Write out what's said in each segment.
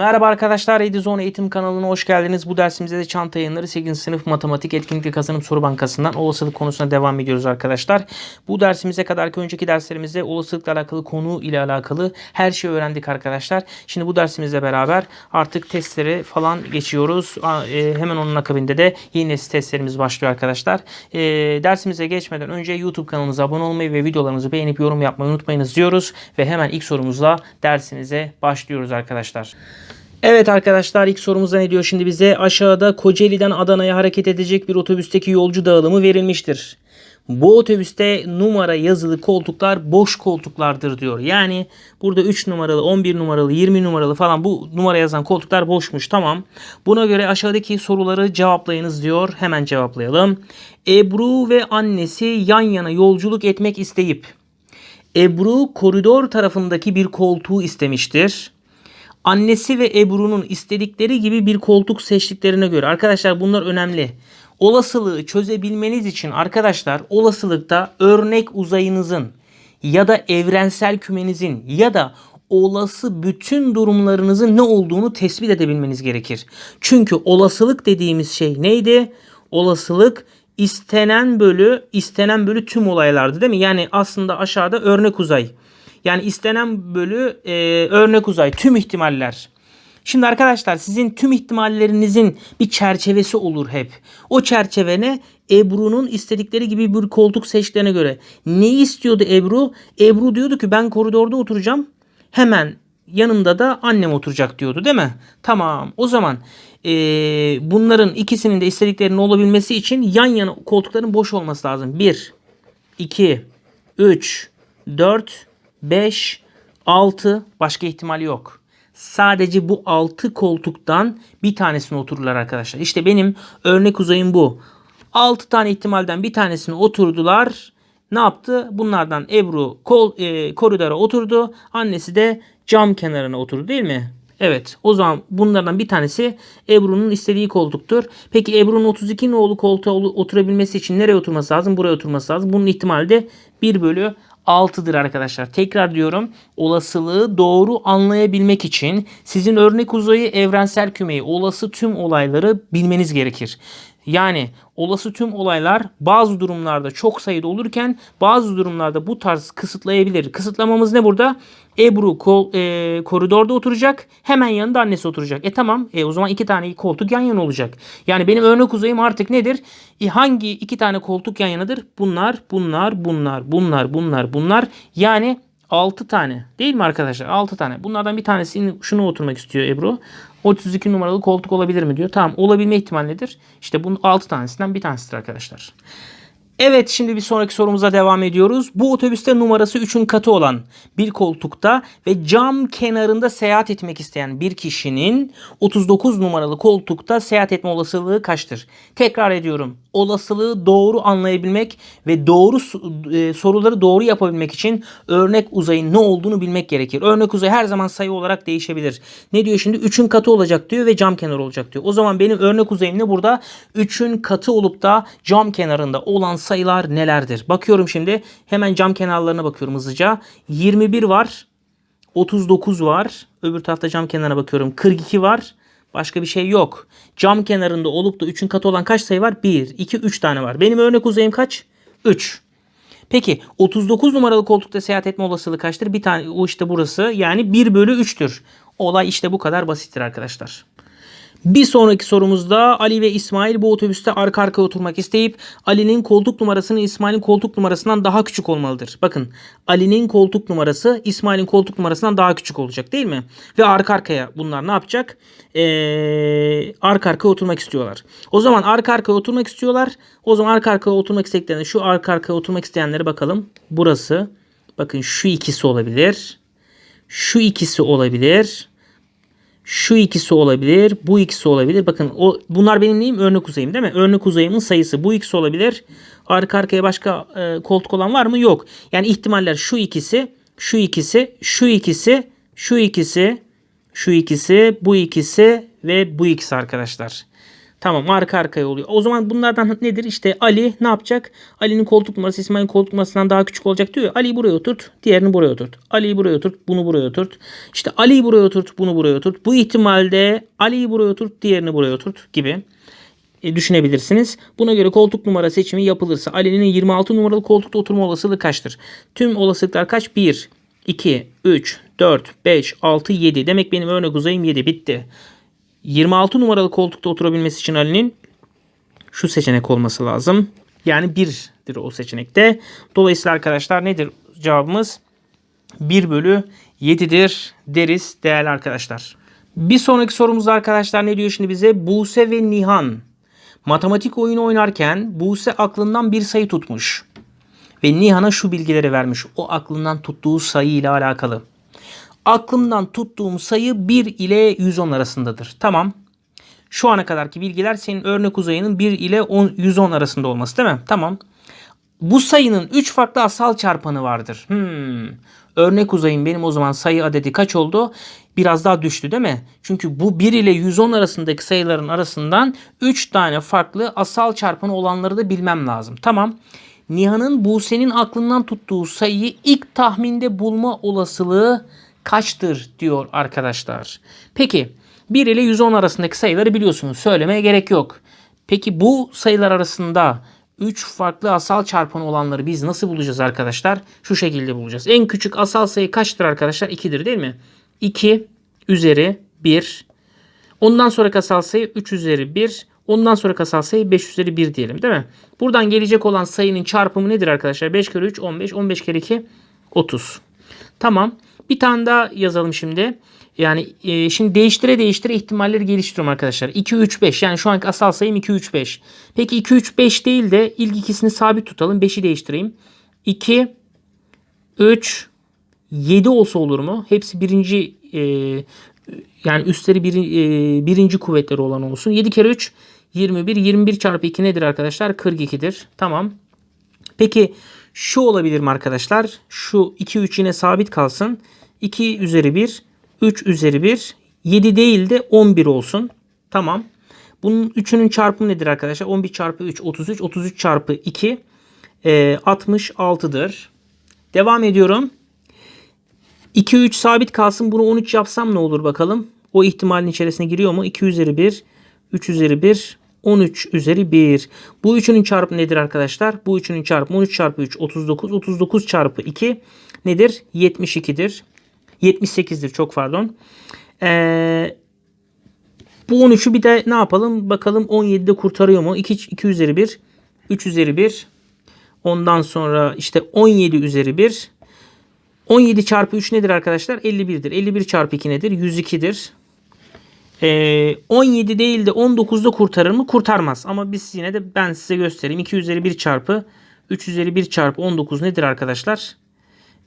Merhaba arkadaşlar Edizone Eğitim kanalına hoş geldiniz. Bu dersimizde de çanta yayınları 8. sınıf matematik etkinlikli kazanım soru bankasından olasılık konusuna devam ediyoruz arkadaşlar. Bu dersimize kadarki önceki derslerimizde olasılıkla alakalı konu ile alakalı her şeyi öğrendik arkadaşlar. Şimdi bu dersimizle beraber artık testleri falan geçiyoruz. E, hemen onun akabinde de yeni nesil testlerimiz başlıyor arkadaşlar. E, dersimize geçmeden önce YouTube kanalımıza abone olmayı ve videolarımızı beğenip yorum yapmayı unutmayınız diyoruz. Ve hemen ilk sorumuzla dersimize başlıyoruz arkadaşlar. Evet arkadaşlar ilk sorumuzda ne diyor şimdi bize? Aşağıda Kocaeli'den Adana'ya hareket edecek bir otobüsteki yolcu dağılımı verilmiştir. Bu otobüste numara yazılı koltuklar boş koltuklardır diyor. Yani burada 3 numaralı, 11 numaralı, 20 numaralı falan bu numara yazan koltuklar boşmuş. Tamam. Buna göre aşağıdaki soruları cevaplayınız diyor. Hemen cevaplayalım. Ebru ve annesi yan yana yolculuk etmek isteyip Ebru koridor tarafındaki bir koltuğu istemiştir. Annesi ve Ebru'nun istedikleri gibi bir koltuk seçtiklerine göre arkadaşlar bunlar önemli. Olasılığı çözebilmeniz için arkadaşlar olasılıkta örnek uzayınızın ya da evrensel kümenizin ya da olası bütün durumlarınızın ne olduğunu tespit edebilmeniz gerekir. Çünkü olasılık dediğimiz şey neydi? Olasılık istenen bölü istenen bölü tüm olaylardı değil mi? Yani aslında aşağıda örnek uzay. Yani istenen bölü e, örnek uzay tüm ihtimaller. Şimdi arkadaşlar sizin tüm ihtimallerinizin bir çerçevesi olur hep. O çerçeve ne? Ebru'nun istedikleri gibi bir koltuk seçtiğine göre. Ne istiyordu Ebru? Ebru diyordu ki ben koridorda oturacağım. Hemen yanımda da annem oturacak diyordu değil mi? Tamam o zaman e, bunların ikisinin de istediklerinin olabilmesi için yan yana koltukların boş olması lazım. 1, 2, 3, 4, 5, 6 başka ihtimal yok. Sadece bu 6 koltuktan bir tanesine otururlar arkadaşlar. İşte benim örnek uzayım bu. 6 tane ihtimalden bir tanesine oturdular. Ne yaptı? Bunlardan Ebru kol, e, koridora oturdu. Annesi de cam kenarına oturdu değil mi? Evet. O zaman bunlardan bir tanesi Ebru'nun istediği koltuktur. Peki Ebru'nun 32 nolu koltuğa oturabilmesi için nereye oturması lazım? Buraya oturması lazım. Bunun ihtimali de 1 bölü 6'dır arkadaşlar. Tekrar diyorum olasılığı doğru anlayabilmek için sizin örnek uzayı evrensel kümeyi olası tüm olayları bilmeniz gerekir. Yani olası tüm olaylar bazı durumlarda çok sayıda olurken bazı durumlarda bu tarz kısıtlayabilir. Kısıtlamamız ne burada? Ebru kol, e, koridorda oturacak. Hemen yanında annesi oturacak. E tamam. E, o zaman iki tane koltuk yan yana olacak. Yani benim örnek uzayım artık nedir? E, hangi iki tane koltuk yan yanadır? Bunlar, bunlar, bunlar, bunlar, bunlar, bunlar. Yani 6 tane değil mi arkadaşlar? 6 tane. Bunlardan bir tanesi şunu oturmak istiyor Ebru. 32 numaralı koltuk olabilir mi diyor. Tamam olabilme ihtimali nedir? İşte bunun 6 tanesinden bir tanesidir arkadaşlar. Evet şimdi bir sonraki sorumuza devam ediyoruz. Bu otobüste numarası 3'ün katı olan bir koltukta ve cam kenarında seyahat etmek isteyen bir kişinin 39 numaralı koltukta seyahat etme olasılığı kaçtır? Tekrar ediyorum. Olasılığı doğru anlayabilmek ve doğru e, soruları doğru yapabilmek için örnek uzayın ne olduğunu bilmek gerekir. Örnek uzay her zaman sayı olarak değişebilir. Ne diyor şimdi? 3'ün katı olacak diyor ve cam kenarı olacak diyor. O zaman benim örnek uzayım ne burada? 3'ün katı olup da cam kenarında olan sayılar nelerdir? Bakıyorum şimdi. Hemen cam kenarlarına bakıyorum hızlıca. 21 var. 39 var. Öbür tarafta cam kenarına bakıyorum. 42 var. Başka bir şey yok. Cam kenarında olup da 3'ün katı olan kaç sayı var? 1, 2, 3 tane var. Benim örnek uzayım kaç? 3. Peki 39 numaralı koltukta seyahat etme olasılığı kaçtır? Bir tane o işte burası. Yani 1 bölü 3'tür. Olay işte bu kadar basittir arkadaşlar. Bir sonraki sorumuzda Ali ve İsmail bu otobüste arka arkaya oturmak isteyip Ali'nin koltuk numarasının İsmail'in koltuk numarasından daha küçük olmalıdır. Bakın Ali'nin koltuk numarası İsmail'in koltuk numarasından daha küçük olacak değil mi? Ve arka arkaya bunlar ne yapacak? Ee, arka arkaya oturmak istiyorlar. O zaman arka arkaya oturmak istiyorlar. O zaman arka arkaya oturmak istediklerinde şu arka arkaya oturmak isteyenlere bakalım. Burası bakın şu ikisi olabilir. Şu ikisi olabilir şu ikisi olabilir, bu ikisi olabilir. Bakın o bunlar benim neyim? Örnek uzayım değil mi? Örnek uzayımın sayısı bu ikisi olabilir. Arka arkaya başka e, koltuk olan var mı? Yok. Yani ihtimaller şu ikisi, şu ikisi, şu ikisi, şu ikisi, şu ikisi, bu ikisi ve bu ikisi arkadaşlar. Tamam arka arkaya oluyor. O zaman bunlardan nedir? İşte Ali ne yapacak? Ali'nin koltuk numarası İsmail'in koltuk numarasından daha küçük olacak diyor. Ali'yi buraya oturt. Diğerini buraya oturt. Ali'yi buraya oturt. Bunu buraya oturt. İşte Ali'yi buraya oturt. Bunu buraya oturt. Bu ihtimalde Ali'yi buraya oturt. Diğerini buraya oturt gibi e, düşünebilirsiniz. Buna göre koltuk numara seçimi yapılırsa Ali'nin 26 numaralı koltukta oturma olasılığı kaçtır? Tüm olasılıklar kaç? 1, 2, 3, 4, 5, 6, 7. Demek benim örnek uzayım 7. Bitti. 26 numaralı koltukta oturabilmesi için Ali'nin şu seçenek olması lazım. Yani 1'dir o seçenekte. Dolayısıyla arkadaşlar nedir cevabımız? 1 bölü 7'dir deriz değerli arkadaşlar. Bir sonraki sorumuz arkadaşlar ne diyor şimdi bize? Buse ve Nihan matematik oyunu oynarken Buse aklından bir sayı tutmuş. Ve Nihan'a şu bilgileri vermiş. O aklından tuttuğu sayı ile alakalı. Aklımdan tuttuğum sayı 1 ile 110 arasındadır. Tamam. Şu ana kadarki bilgiler senin örnek uzayının 1 ile 10, 110 arasında olması değil mi? Tamam. Bu sayının 3 farklı asal çarpanı vardır. Hmm. Örnek uzayın benim o zaman sayı adedi kaç oldu? Biraz daha düştü değil mi? Çünkü bu 1 ile 110 arasındaki sayıların arasından 3 tane farklı asal çarpanı olanları da bilmem lazım. Tamam. Nihan'ın Buse'nin aklından tuttuğu sayıyı ilk tahminde bulma olasılığı kaçtır diyor arkadaşlar. Peki 1 ile 110 arasındaki sayıları biliyorsunuz. Söylemeye gerek yok. Peki bu sayılar arasında 3 farklı asal çarpanı olanları biz nasıl bulacağız arkadaşlar? Şu şekilde bulacağız. En küçük asal sayı kaçtır arkadaşlar? 2'dir değil mi? 2 üzeri 1. Ondan sonraki asal sayı 3 üzeri 1. Ondan sonraki asal sayı 5 üzeri 1 diyelim değil mi? Buradan gelecek olan sayının çarpımı nedir arkadaşlar? 5 kere 3 15. 15 kere 2 30. Tamam. Bir tane daha yazalım şimdi. Yani e, şimdi değiştire değiştire ihtimalleri geliştiriyorum arkadaşlar. 2, 3, 5. Yani şu anki asal sayım 2, 3, 5. Peki 2, 3, 5 değil de ilk ikisini sabit tutalım. 5'i değiştireyim. 2, 3, 7 olsa olur mu? Hepsi birinci e, yani üstleri bir, e, birinci kuvvetleri olan olsun. 7 kere 3 21. 21 çarpı 2 nedir arkadaşlar? 42'dir. Tamam. Peki şu olabilir mi arkadaşlar? Şu 2 3 yine sabit kalsın. 2 üzeri 1 3 üzeri 1 7 değil de 11 olsun. Tamam. Bunun üçünün çarpımı nedir arkadaşlar? 11 çarpı 3 33. 33 çarpı 2 e, 66'dır. Devam ediyorum. 2 3 sabit kalsın. Bunu 13 yapsam ne olur bakalım. O ihtimalin içerisine giriyor mu? 2 üzeri 1 3 üzeri 1 13 üzeri 1. Bu üçünün çarpımı nedir arkadaşlar? Bu üçünün çarpımı 13 çarpı 3 39. 39 çarpı 2 nedir? 72'dir. 78'dir çok pardon. Ee, bu 13'ü bir de ne yapalım? Bakalım 17'de kurtarıyor mu? 2, 2 üzeri 1. 3 üzeri 1. Ondan sonra işte 17 üzeri 1. 17 çarpı 3 nedir arkadaşlar? 51'dir. 51 çarpı 2 nedir? 102'dir. Ee, 17 değil de 19'da kurtarır mı? Kurtarmaz. Ama biz yine de ben size göstereyim. 2 üzeri 1 çarpı 3 üzeri 1 çarpı 19 nedir arkadaşlar?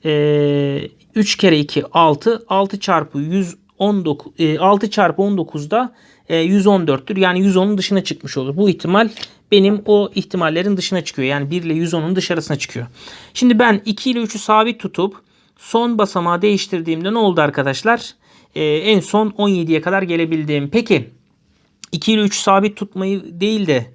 Ee, 3 kere 2 6. 6 çarpı 119 e, 6 çarpı 19'da e, 114'tür. Yani 110'un dışına çıkmış olur. Bu ihtimal benim o ihtimallerin dışına çıkıyor. Yani 1 ile 110'un dışarısına çıkıyor. Şimdi ben 2 ile 3'ü sabit tutup son basamağı değiştirdiğimde ne oldu arkadaşlar? Ee, en son 17'ye kadar gelebildim. Peki 2 ile 3 sabit tutmayı değil de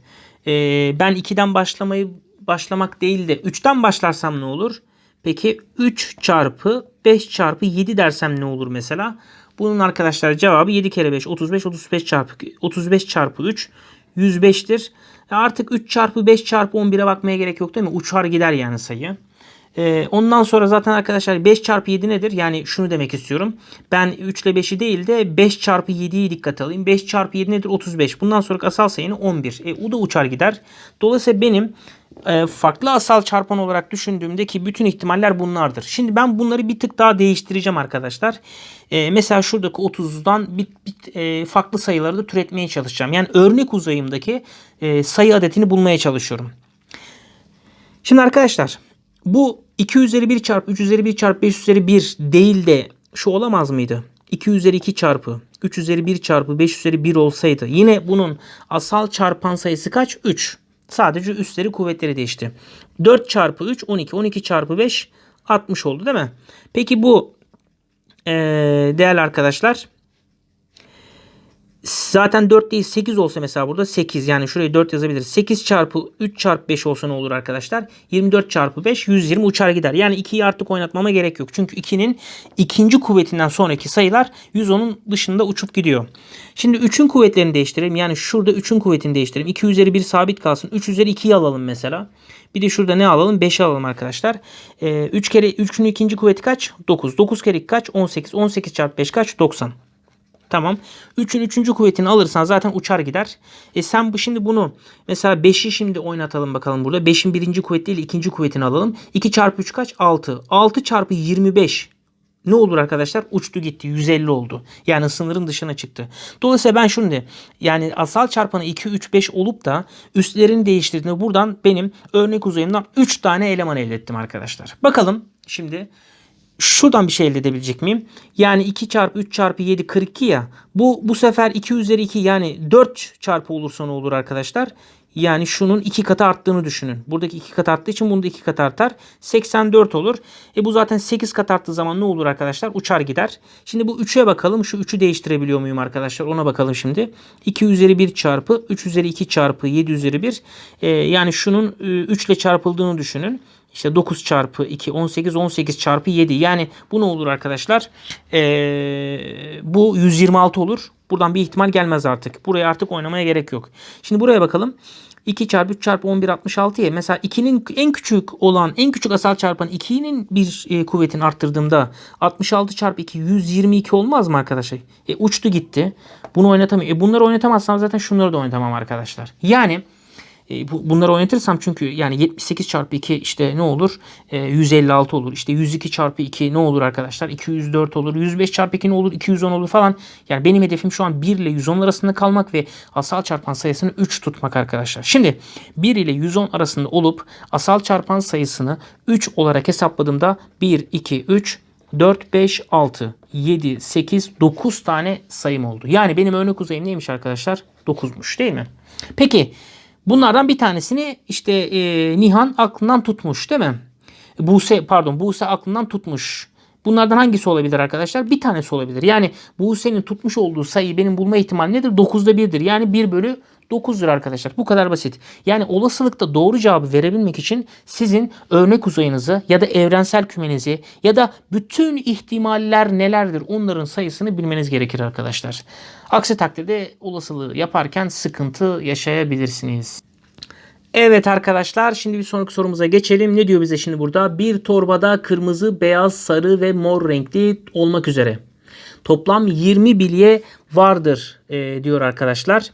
e, ben 2'den başlamayı başlamak değil de 3'ten başlarsam ne olur? Peki 3 çarpı 5 çarpı 7 dersem ne olur mesela? Bunun arkadaşlar cevabı 7 kere 5 35 35 çarpı 35 çarpı 3 105'tir. E artık 3 çarpı 5 çarpı 11'e bakmaya gerek yok değil mi? Uçar gider yani sayı. Ee, ondan sonra zaten arkadaşlar 5 çarpı 7 nedir? Yani şunu demek istiyorum. Ben 3 ile 5'i değil de 5 çarpı 7'yi dikkat alayım. 5 çarpı 7 nedir? 35. Bundan sonraki asal sayını 11. E, o da uçar gider. Dolayısıyla benim e, farklı asal çarpan olarak düşündüğümde ki bütün ihtimaller bunlardır. Şimdi ben bunları bir tık daha değiştireceğim arkadaşlar. E, mesela şuradaki 30'dan bir, bir e, farklı sayıları da türetmeye çalışacağım. Yani örnek uzayımdaki sayı adetini bulmaya çalışıyorum. Şimdi arkadaşlar bu 2 üzeri 1 çarpı 3 üzeri 1 çarpı 5 üzeri 1 değil de şu olamaz mıydı? 2 üzeri 2 çarpı 3 üzeri 1 çarpı 5 üzeri 1 olsaydı yine bunun asal çarpan sayısı kaç? 3. Sadece üstleri kuvvetleri değişti. 4 çarpı 3 12. 12 çarpı 5 60 oldu değil mi? Peki bu ee, değerli arkadaşlar Zaten 4 değil 8 olsa mesela burada 8 yani şuraya 4 yazabiliriz. 8 çarpı 3 çarpı 5 olsa ne olur arkadaşlar? 24 çarpı 5 120 uçar gider. Yani 2'yi artık oynatmama gerek yok. Çünkü 2'nin ikinci kuvvetinden sonraki sayılar 110'un dışında uçup gidiyor. Şimdi 3'ün kuvvetlerini değiştirelim. Yani şurada 3'ün kuvvetini değiştirelim. 2 üzeri 1 sabit kalsın. 3 üzeri 2'yi alalım mesela. Bir de şurada ne alalım? 5'i alalım arkadaşlar. Ee, 3 kere 3'ün ikinci kuvveti kaç? 9. 9 kere 2 kaç? 18. 18 çarpı 5 kaç? 90. Tamam. 3'ün 3. kuvvetini alırsan zaten uçar gider. E sen bu şimdi bunu mesela 5'i şimdi oynatalım bakalım burada. 5'in birinci kuvveti değil ikinci kuvvetini alalım. 2 çarpı 3 kaç? 6. 6 çarpı 25 ne olur arkadaşlar? Uçtu gitti. 150 oldu. Yani sınırın dışına çıktı. Dolayısıyla ben şunu de yani asal çarpanı 2, 3, 5 olup da üstlerini değiştirdiğinde buradan benim örnek uzayımdan 3 tane eleman elde ettim arkadaşlar. Bakalım şimdi şuradan bir şey elde edebilecek miyim? Yani 2 çarpı 3 çarpı 7 42 ya. Bu bu sefer 2 üzeri 2 yani 4 çarpı olursa ne olur arkadaşlar? Yani şunun iki katı arttığını düşünün. Buradaki iki kat arttığı için bunda iki kat artar. 84 olur. E bu zaten 8 kat arttığı zaman ne olur arkadaşlar? Uçar gider. Şimdi bu 3'e bakalım. Şu 3'ü değiştirebiliyor muyum arkadaşlar? Ona bakalım şimdi. 2 üzeri 1 çarpı 3 üzeri 2 çarpı 7 üzeri 1. E, yani şunun e, 3 ile çarpıldığını düşünün. İşte 9 çarpı 2 18 18 çarpı 7 yani bu ne olur arkadaşlar ee, bu 126 olur buradan bir ihtimal gelmez artık buraya artık oynamaya gerek yok şimdi buraya bakalım 2 çarpı 3 çarpı 11 66 ya mesela 2'nin en küçük olan en küçük asal çarpanı 2'nin bir e, kuvvetini arttırdığımda 66 çarpı 2 122 olmaz mı arkadaşlar? E, uçtu gitti. Bunu oynatamıyor. E, bunları oynatamazsam zaten şunları da oynatamam arkadaşlar. Yani bunları oynatırsam çünkü yani 78 çarpı 2 işte ne olur? E, 156 olur. İşte 102 çarpı 2 ne olur arkadaşlar? 204 olur. 105 çarpı 2 ne olur? 210 olur falan. Yani benim hedefim şu an 1 ile 110 arasında kalmak ve asal çarpan sayısını 3 tutmak arkadaşlar. Şimdi 1 ile 110 arasında olup asal çarpan sayısını 3 olarak hesapladığımda 1, 2, 3, 4, 5, 6, 7, 8, 9 tane sayım oldu. Yani benim örnek uzayım neymiş arkadaşlar? 9'muş değil mi? Peki Bunlardan bir tanesini işte e, Nihan aklından tutmuş değil mi? Buse pardon Buse aklından tutmuş. Bunlardan hangisi olabilir arkadaşlar? Bir tanesi olabilir. Yani Buse'nin tutmuş olduğu sayıyı benim bulma ihtimali nedir? 9'da 1'dir. Yani 1 bölü 9'dur arkadaşlar. Bu kadar basit. Yani olasılıkta doğru cevabı verebilmek için sizin örnek uzayınızı ya da evrensel kümenizi ya da bütün ihtimaller nelerdir onların sayısını bilmeniz gerekir arkadaşlar. Aksi takdirde olasılığı yaparken sıkıntı yaşayabilirsiniz. Evet arkadaşlar şimdi bir sonraki sorumuza geçelim. Ne diyor bize şimdi burada? Bir torbada kırmızı, beyaz, sarı ve mor renkli olmak üzere. Toplam 20 bilye vardır e, diyor arkadaşlar.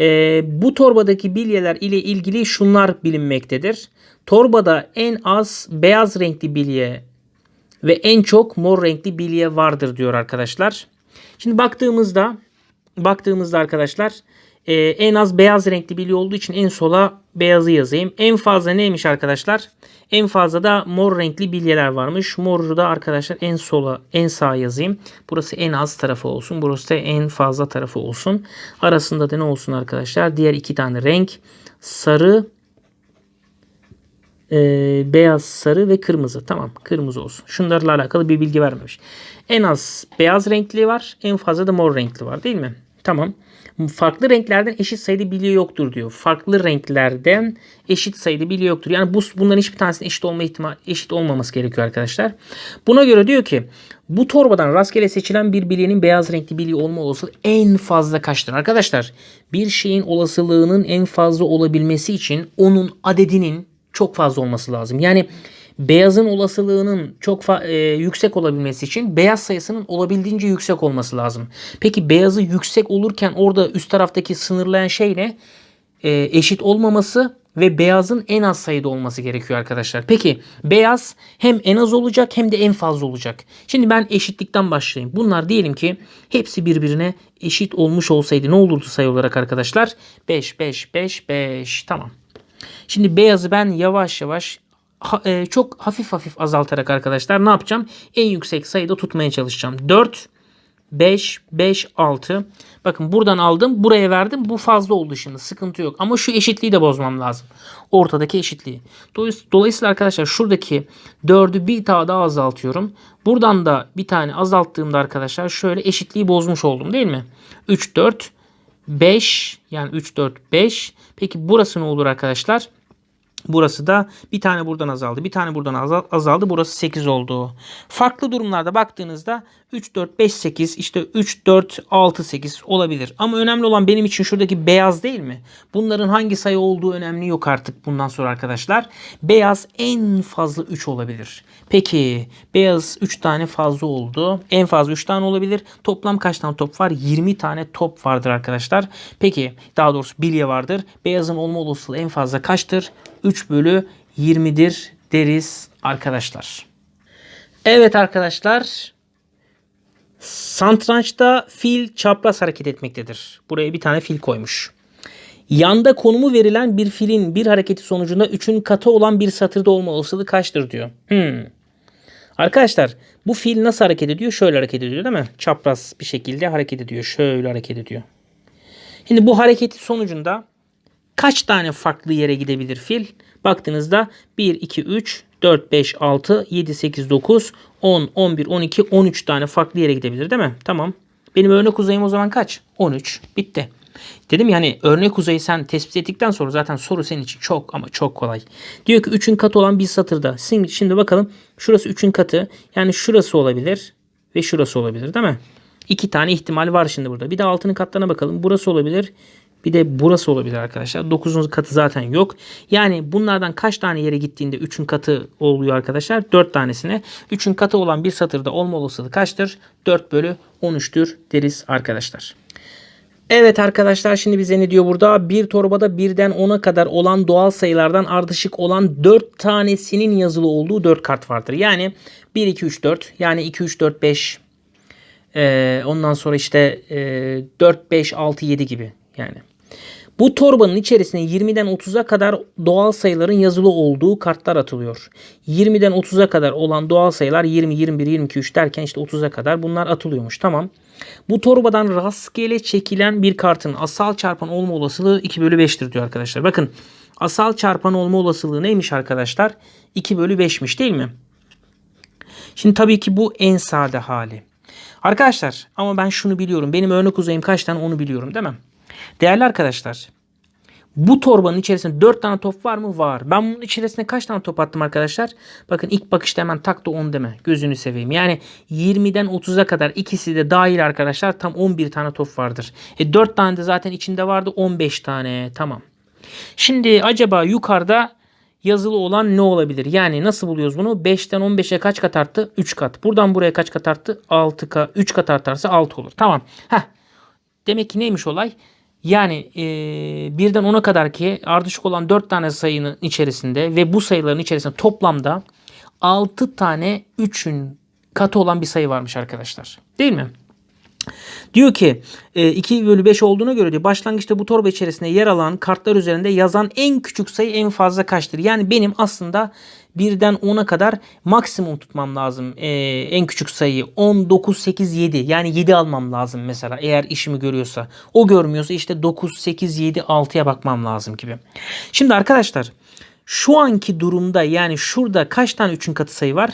E, bu torbadaki bilyeler ile ilgili şunlar bilinmektedir. Torbada en az beyaz renkli bilye ve en çok mor renkli bilye vardır diyor arkadaşlar. Şimdi baktığımızda baktığımızda arkadaşlar e, en az beyaz renkli bilye olduğu için en sola beyazı yazayım. En fazla neymiş arkadaşlar? En fazla da mor renkli bilyeler varmış. Moru da arkadaşlar en sola en sağ yazayım. Burası en az tarafı olsun. Burası da en fazla tarafı olsun. Arasında da ne olsun arkadaşlar? Diğer iki tane renk sarı e, beyaz, sarı ve kırmızı. Tamam kırmızı olsun. Şunlarla alakalı bir bilgi vermemiş. En az beyaz renkli var. En fazla da mor renkli var değil mi? Tamam. Farklı renklerden eşit sayıda bilye yoktur diyor. Farklı renklerden eşit sayıda bilye yoktur. Yani bu bunların hiçbir tanesinin eşit olma ihtimal eşit olmaması gerekiyor arkadaşlar. Buna göre diyor ki bu torbadan rastgele seçilen bir bilyenin beyaz renkli bilye olma olasılığı en fazla kaçtır? Arkadaşlar bir şeyin olasılığının en fazla olabilmesi için onun adedinin çok fazla olması lazım. Yani beyazın olasılığının çok e, yüksek olabilmesi için beyaz sayısının olabildiğince yüksek olması lazım. Peki beyazı yüksek olurken orada üst taraftaki sınırlayan şey ne? E, eşit olmaması ve beyazın en az sayıda olması gerekiyor arkadaşlar. Peki beyaz hem en az olacak hem de en fazla olacak. Şimdi ben eşitlikten başlayayım. Bunlar diyelim ki hepsi birbirine eşit olmuş olsaydı ne olurdu sayı olarak arkadaşlar? 5 5 5 5 tamam. Şimdi beyazı ben yavaş yavaş ha, e, çok hafif hafif azaltarak arkadaşlar ne yapacağım? En yüksek sayıda tutmaya çalışacağım. 4 5, 5, 6. Bakın buradan aldım. Buraya verdim. Bu fazla oldu şimdi. Sıkıntı yok. Ama şu eşitliği de bozmam lazım. Ortadaki eşitliği. Dolayıs- Dolayısıyla arkadaşlar şuradaki 4'ü bir daha daha azaltıyorum. Buradan da bir tane azalttığımda arkadaşlar şöyle eşitliği bozmuş oldum değil mi? 3, 4, 5 yani 3, 4, 5. Peki burası ne olur arkadaşlar? Burası da bir tane buradan azaldı. Bir tane buradan azal- azaldı. Burası 8 oldu. Farklı durumlarda baktığınızda 3, 4, 5, 8 işte 3, 4, 6, 8 olabilir. Ama önemli olan benim için şuradaki beyaz değil mi? Bunların hangi sayı olduğu önemli yok artık bundan sonra arkadaşlar. Beyaz en fazla 3 olabilir. Peki beyaz 3 tane fazla oldu. En fazla 3 tane olabilir. Toplam kaç tane top var? 20 tane top vardır arkadaşlar. Peki daha doğrusu bilye vardır. Beyazın olma olasılığı en fazla kaçtır? 3 bölü 20'dir deriz arkadaşlar. Evet arkadaşlar. Santrançta fil çapraz hareket etmektedir. Buraya bir tane fil koymuş. Yanda konumu verilen bir filin bir hareketi sonucunda 3'ün katı olan bir satırda olma olasılığı kaçtır diyor. Hmm. Arkadaşlar bu fil nasıl hareket ediyor? Şöyle hareket ediyor değil mi? Çapraz bir şekilde hareket ediyor. Şöyle hareket ediyor. Şimdi bu hareketi sonucunda kaç tane farklı yere gidebilir fil? Baktığınızda 1, 2, 3, 4, 5, 6, 7, 8, 9, 10, 11, 12, 13 tane farklı yere gidebilir değil mi? Tamam. Benim örnek uzayım o zaman kaç? 13. Bitti. Dedim ya hani örnek uzayı sen tespit ettikten sonra zaten soru senin için çok ama çok kolay. Diyor ki 3'ün katı olan bir satırda. Şimdi, bakalım şurası 3'ün katı. Yani şurası olabilir ve şurası olabilir değil mi? İki tane ihtimal var şimdi burada. Bir de altının katlarına bakalım. Burası olabilir. Bir de burası olabilir arkadaşlar. 9'un katı zaten yok. Yani bunlardan kaç tane yere gittiğinde 3'ün katı oluyor arkadaşlar? 4 tanesine. 3'ün katı olan bir satırda olma olasılığı kaçtır? 4 bölü 13'tür deriz arkadaşlar. Evet arkadaşlar şimdi bize ne diyor burada? Bir torbada birden 10'a kadar olan doğal sayılardan ardışık olan 4 tanesinin yazılı olduğu 4 kart vardır. Yani 1, 2, 3, 4 yani 2, 3, 4, 5 ee, ondan sonra işte e, 4, 5, 6, 7 gibi yani. Bu torbanın içerisine 20'den 30'a kadar doğal sayıların yazılı olduğu kartlar atılıyor. 20'den 30'a kadar olan doğal sayılar 20, 21, 22, 3 derken işte 30'a kadar bunlar atılıyormuş. Tamam. Bu torbadan rastgele çekilen bir kartın asal çarpan olma olasılığı 2 bölü 5'tir diyor arkadaşlar. Bakın asal çarpan olma olasılığı neymiş arkadaşlar? 2 bölü 5'miş değil mi? Şimdi tabii ki bu en sade hali. Arkadaşlar ama ben şunu biliyorum. Benim örnek uzayım kaç tane onu biliyorum değil mi? Değerli arkadaşlar. Bu torbanın içerisinde 4 tane top var mı? Var. Ben bunun içerisine kaç tane top attım arkadaşlar? Bakın ilk bakışta hemen taktı 10 deme. Gözünü seveyim. Yani 20'den 30'a kadar ikisi de dahil arkadaşlar tam 11 tane top vardır. E 4 tane de zaten içinde vardı 15 tane. Tamam. Şimdi acaba yukarıda yazılı olan ne olabilir? Yani nasıl buluyoruz bunu? 5'ten 15'e kaç kat arttı? 3 kat. Buradan buraya kaç kat arttı? 6 kat. 3 kat artarsa 6 olur. Tamam. Heh. Demek ki neymiş olay? Yani e, birden 10'a kadar ki ardışık olan 4 tane sayının içerisinde ve bu sayıların içerisinde toplamda 6 tane 3'ün katı olan bir sayı varmış arkadaşlar. Değil mi? Diyor ki 2 bölü 5 olduğuna göre diyor başlangıçta bu torba içerisinde yer alan kartlar üzerinde yazan en küçük sayı en fazla kaçtır? Yani benim aslında birden 10'a kadar maksimum tutmam lazım Ee, en küçük sayıyı 10, 9, 8, 7 yani 7 almam lazım mesela eğer işimi görüyorsa. O görmüyorsa işte 9, 8, 7, 6'ya bakmam lazım gibi. Şimdi arkadaşlar şu anki durumda yani şurada kaç tane 3'ün katı sayı var?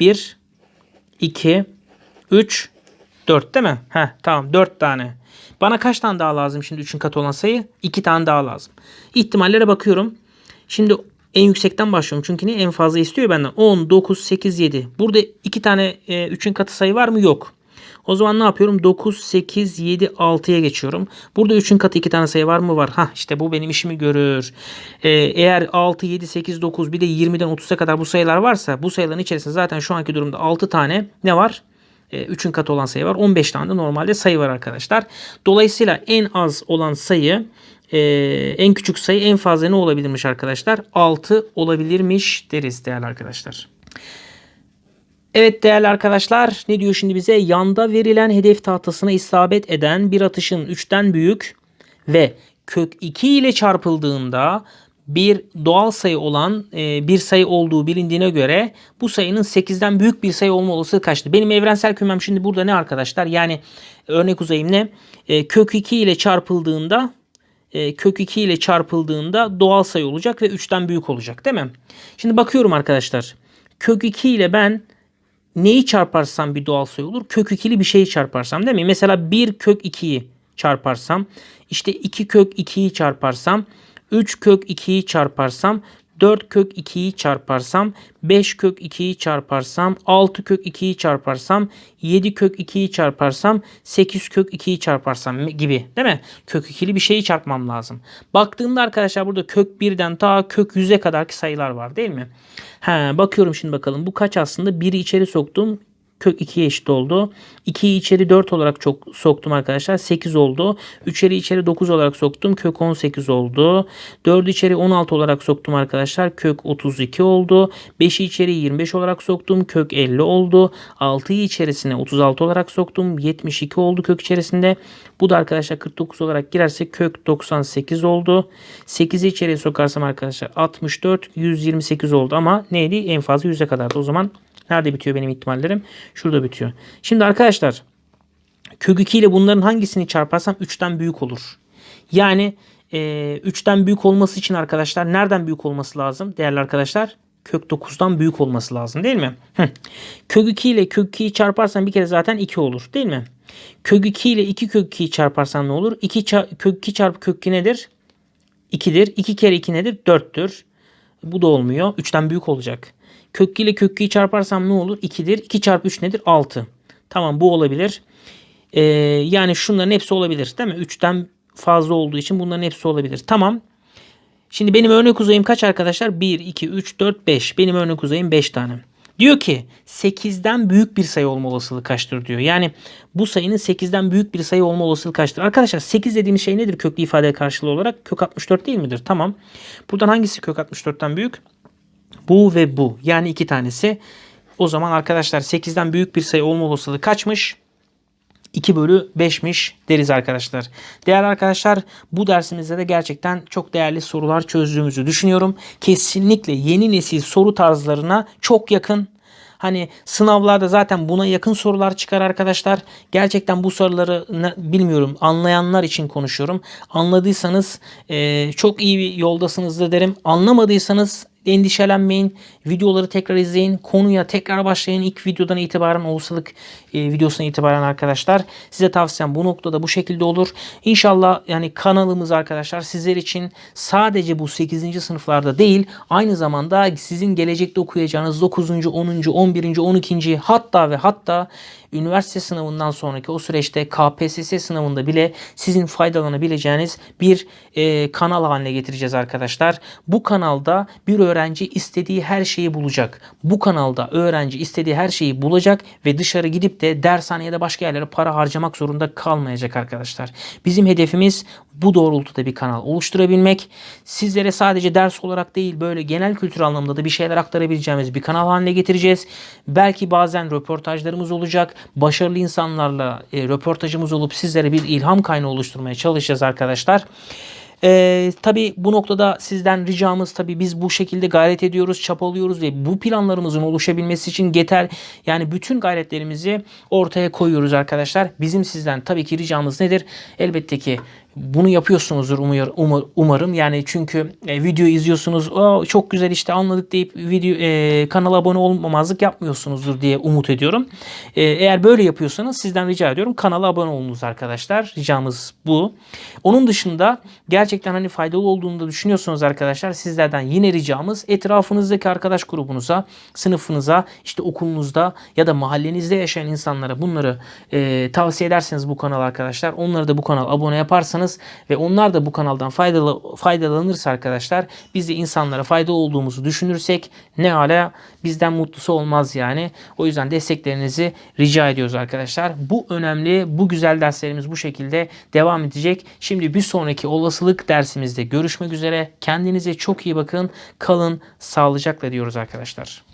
1, 2, 3, 4 değil mi? Heh tamam 4 tane. Bana kaç tane daha lazım şimdi 3'ün katı olan sayı? 2 tane daha lazım. İhtimallere bakıyorum. Şimdi en yüksekten başlıyorum. Çünkü ne? En fazla istiyor benden. 10, 9, 8, 7. Burada 2 tane e, 3'ün katı sayı var mı? Yok. O zaman ne yapıyorum? 9, 8, 7, 6'ya geçiyorum. Burada 3'ün katı 2 tane sayı var mı? Var. Hah işte bu benim işimi görür. Ee, eğer 6, 7, 8, 9 bir de 20'den 30'a kadar bu sayılar varsa bu sayıların içerisinde zaten şu anki durumda 6 tane ne var? 3'ün katı olan sayı var. 15 tane de normalde sayı var arkadaşlar. Dolayısıyla en az olan sayı e, en küçük sayı en fazla ne olabilirmiş arkadaşlar? 6 olabilirmiş deriz değerli arkadaşlar. Evet değerli arkadaşlar ne diyor şimdi bize? Yanda verilen hedef tahtasına isabet eden bir atışın 3'ten büyük ve kök 2 ile çarpıldığında bir doğal sayı olan e, bir sayı olduğu bilindiğine göre bu sayının 8'den büyük bir sayı olma olasılığı kaçtı? Benim evrensel kümem şimdi burada ne arkadaşlar? Yani örnek uzayım ne? E, kök 2 ile çarpıldığında e, kök 2 ile çarpıldığında doğal sayı olacak ve 3'ten büyük olacak değil mi? Şimdi bakıyorum arkadaşlar. Kök 2 ile ben neyi çarparsam bir doğal sayı olur? Kök 2'li bir şeyi çarparsam değil mi? Mesela 1 kök 2'yi çarparsam işte 2 kök 2'yi çarparsam 3 kök 2'yi çarparsam 4 kök 2'yi çarparsam 5 kök 2'yi çarparsam 6 kök 2'yi çarparsam 7 kök 2'yi çarparsam 8 kök 2'yi çarparsam gibi değil mi? Kök 2'li bir şeyi çarpmam lazım. Baktığımda arkadaşlar burada kök 1'den ta kök 100'e kadarki sayılar var değil mi? He, bakıyorum şimdi bakalım bu kaç aslında? 1'i içeri soktum kök 2'ye eşit oldu. 2'yi içeri 4 olarak çok soktum arkadaşlar. 8 oldu. 3'leri içeri 9 olarak soktum. Kök 18 oldu. 4'ü içeri 16 olarak soktum arkadaşlar. Kök 32 oldu. 5'i içeri 25 olarak soktum. Kök 50 oldu. 6'yı içerisine 36 olarak soktum. 72 oldu kök içerisinde. Bu da arkadaşlar 49 olarak girerse kök 98 oldu. 8'i içeriye sokarsam arkadaşlar 64 128 oldu ama neydi? En fazla 100'e kadardı. O zaman Nerede bitiyor benim ihtimallerim? Şurada bitiyor. Şimdi arkadaşlar kök 2 ile bunların hangisini çarparsam 3'ten büyük olur. Yani e, 3'ten büyük olması için arkadaşlar nereden büyük olması lazım değerli arkadaşlar? Kök 9'dan büyük olması lazım değil mi? Hı. Kök 2 ile kök 2'yi çarparsan bir kere zaten 2 olur değil mi? Kök 2 ile 2 kök 2'yi çarparsan ne olur? 2 kök 2 çarpı kök 2 nedir? 2'dir. 2 kere 2 nedir? 4'tür. Bu da olmuyor. 3'ten büyük olacak. Kök ile kök 2'yi çarparsam ne olur? 2'dir. 2 çarpı 3 nedir? 6. Tamam bu olabilir. Ee, yani şunların hepsi olabilir değil mi? 3'ten fazla olduğu için bunların hepsi olabilir. Tamam. Şimdi benim örnek uzayım kaç arkadaşlar? 1, 2, 3, 4, 5. Benim örnek uzayım 5 tane. Diyor ki 8'den büyük bir sayı olma olasılığı kaçtır diyor. Yani bu sayının 8'den büyük bir sayı olma olasılığı kaçtır? Arkadaşlar 8 dediğimiz şey nedir köklü ifade karşılığı olarak? Kök 64 değil midir? Tamam. Buradan hangisi kök 64'ten büyük? Bu ve bu. Yani iki tanesi. O zaman arkadaşlar 8'den büyük bir sayı olma olasılığı kaçmış? 2 bölü 5'miş deriz arkadaşlar. Değerli arkadaşlar bu dersimizde de gerçekten çok değerli sorular çözdüğümüzü düşünüyorum. Kesinlikle yeni nesil soru tarzlarına çok yakın. Hani sınavlarda zaten buna yakın sorular çıkar arkadaşlar. Gerçekten bu soruları bilmiyorum anlayanlar için konuşuyorum. Anladıysanız e, çok iyi bir yoldasınızdır derim. Anlamadıysanız endişelenmeyin. Videoları tekrar izleyin. Konuya tekrar başlayın. İlk videodan itibaren olasılık e, videosuna itibaren arkadaşlar. Size tavsiyem bu noktada bu şekilde olur. İnşallah yani kanalımız arkadaşlar sizler için sadece bu 8. sınıflarda değil aynı zamanda sizin gelecekte okuyacağınız 9. 10. 11. 12. hatta ve hatta üniversite sınavından sonraki o süreçte KPSS sınavında bile sizin faydalanabileceğiniz bir e, kanal haline getireceğiz arkadaşlar. Bu kanalda bir öğrenci istediği her şeyi bulacak. Bu kanalda öğrenci istediği her şeyi bulacak ve dışarı gidip de dershaneye de başka yerlere para harcamak zorunda kalmayacak arkadaşlar. Bizim hedefimiz bu doğrultuda bir kanal oluşturabilmek. Sizlere sadece ders olarak değil böyle genel kültür anlamında da bir şeyler aktarabileceğimiz bir kanal haline getireceğiz. Belki bazen röportajlarımız olacak. Başarılı insanlarla e, röportajımız olup sizlere bir ilham kaynağı oluşturmaya çalışacağız arkadaşlar. Ee, tabii bu noktada sizden ricamız tabii biz bu şekilde gayret ediyoruz, çapalıyoruz ve bu planlarımızın oluşabilmesi için yeter yani bütün gayretlerimizi ortaya koyuyoruz arkadaşlar. Bizim sizden tabii ki ricamız nedir? Elbette ki bunu yapıyorsunuzdur umar, umar, umarım. Yani çünkü e, video izliyorsunuz. O çok güzel işte anladık deyip video e, kanala abone olmamazlık yapmıyorsunuzdur diye umut ediyorum. E, eğer böyle yapıyorsanız sizden rica ediyorum kanala abone olunuz arkadaşlar. Ricamız bu. Onun dışında gerçekten hani faydalı olduğunu da düşünüyorsunuz arkadaşlar. Sizlerden yine ricamız etrafınızdaki arkadaş grubunuza, sınıfınıza, işte okulunuzda ya da mahallenizde yaşayan insanlara bunları e, tavsiye ederseniz bu kanal arkadaşlar. Onları da bu kanal abone yaparsanız olursanız ve onlar da bu kanaldan faydalı, faydalanırsa arkadaşlar biz de insanlara fayda olduğumuzu düşünürsek ne hala bizden mutlusu olmaz yani. O yüzden desteklerinizi rica ediyoruz arkadaşlar. Bu önemli, bu güzel derslerimiz bu şekilde devam edecek. Şimdi bir sonraki olasılık dersimizde görüşmek üzere. Kendinize çok iyi bakın. Kalın sağlıcakla diyoruz arkadaşlar.